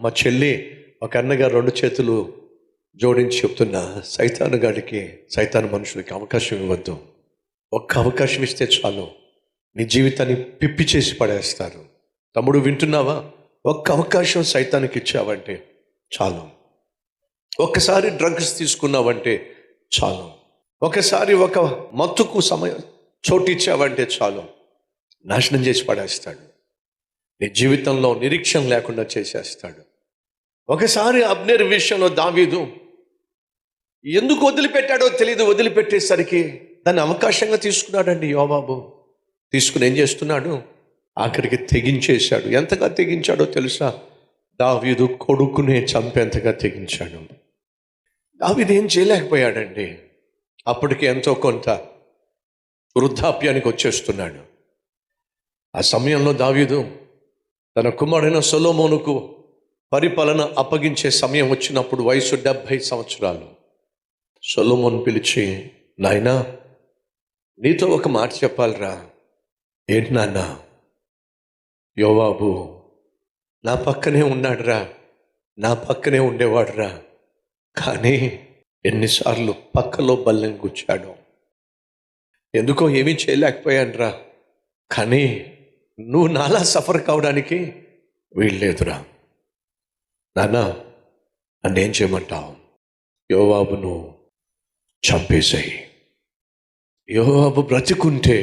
మా చెల్లి ఒక అన్నగారు రెండు చేతులు జోడించి చెప్తున్న సైతాను గాడికి సైతాను మనుషులకి అవకాశం ఇవ్వద్దు. ఒక్క అవకాశం ఇస్తే చాలు. నీ జీవితాన్ని పిప్పి చేసి పడేస్తారు. తమ్ముడు వింటున్నావా? ఒక్క అవకాశం సైతానికి ఇచ్చావంటే చాలు. ఒక్కసారి డ్రగ్స్ తీసుకున్నావంటే చాలు. ఒకసారి ఒక మత్తుకు సమయం చోటు ఇచ్చావంటే చాలు. నాశనం చేసి పడేస్తాడు. నీ జీవితంలో నిరీక్షణ లేకుండా చేసేస్తాడు. ఒకసారి అబ్నేర్ విషయంలో దావీదు ఎందుకు వదిలిపెట్టాడో తెలియదు వదిలిపెట్టేసరికి దాన్ని అవకాశంగా తీసుకున్నాడండి యోబాబు తీసుకుని ఏం చేస్తున్నాడు? ఆఖరికి తెగించేశాడు. ఎంతగా తెగించాడో తెలుసా? దావీదు కొడుకునే చంపేంతగా తెగించాడు. దావీదు ఏం చేయలేకపోయాడండి? అప్పటికి ఎంతో కొంత వృద్ధాప్యానికి వచ్చేస్తున్నాడు. ఆ సమయంలో దావీదు తన కుమారుడైన సొలోమోనుకు పరిపాలన అప్పగించే సమయం వచ్చినప్పుడు వయసు డెబ్భై సంవత్సరాలు. సొలోమోన్ పిలిచి నాయనా నీతో ఒక మాట చెప్పాలిరా. ఏంటి నాన్న? యోవాబు నా పక్కనే ఉన్నాడురా. నా పక్కనే ఉండేవాడురా. కానీ ఎన్నిసార్లు పక్కలో బల్లెం కూర్చాడు ఎందుకో ఏమీ చేయలేకపోయానురా. కానీ నువ్వు నాలా సఫర్ కావడానికి వీల్లేదురా. నాన్న ఏం చేయమంటావు? యోవాబును చంపేశాయి యోవాబు బ్రతికుంటే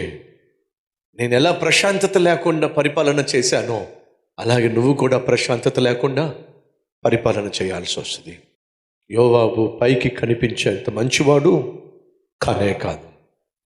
నేను ఎలా ప్రశాంతత లేకుండా పరిపాలన చేశానో అలాగే నువ్వు కూడా ప్రశాంతత లేకుండా పరిపాలన చేయాల్సి వస్తుంది. యోవాబు పైకి కనిపించేంత మంచివాడు కానే కాదు.